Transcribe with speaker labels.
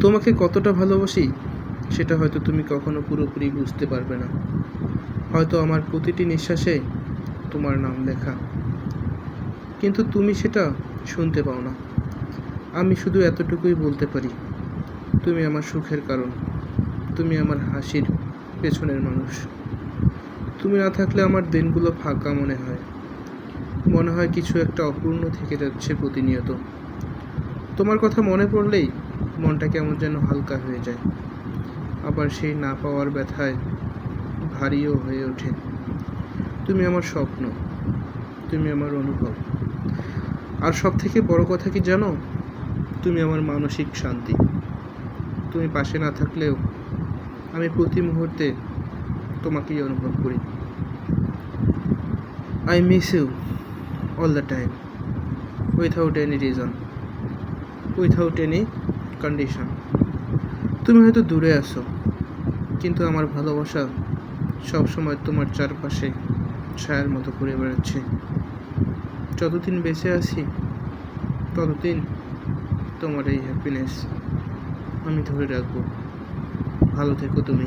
Speaker 1: তোমাকে কতটা ভালোবাসি, সেটা হয়তো তুমি কখনো পুরোপুরি বুঝতে পারবে না। হয়তো আমার প্রতিটি নিঃশ্বাসে তোমার নাম লেখা। কিন্তু তুমি সেটা শুনতে পাও না। আমি শুধু এতটুকুই বলতে পারি, তুমি আমার সুখের কারণ, তুমি আমার হাসির পেছনের মানুষ। তুমি না থাকলে আমার দিনগুলো ফাঁকা মনে হয়। মনে হয় কিছু একটা অপূর্ণ থেকে যাচ্ছে প্রতিনিয়ত। তোমার কথা মনে পড়লেই মনটা কেমন যেন হালকা হয়ে যায়। আবার সেই না পাওয়ার ব্যথায় ভারীও হয়ে ওঠে। তুমি আমার স্বপ্ন, তুমি আমার অনুভব। আর সব থেকে বড় কথা কি জানো? তুমি আমার মানসিক শান্তি। তুমি পাশে না থাকলেও আমি প্রতি মুহূর্তে তোমাকেই অনুভব করি। I miss you all the time without any reason without any condition তুমি হয়তো দূরে আছো, কিন্তু আমার ভালোবাসা সবসময় তোমার চারপাশে ছায়ার মতো ঘুরে বেড়াচ্ছে। যতদিন বেঁচে আছি, ততদিন তোমার এই হ্যাপিনেস আমি ধরে রাখব। ভালো থেকো তুমি।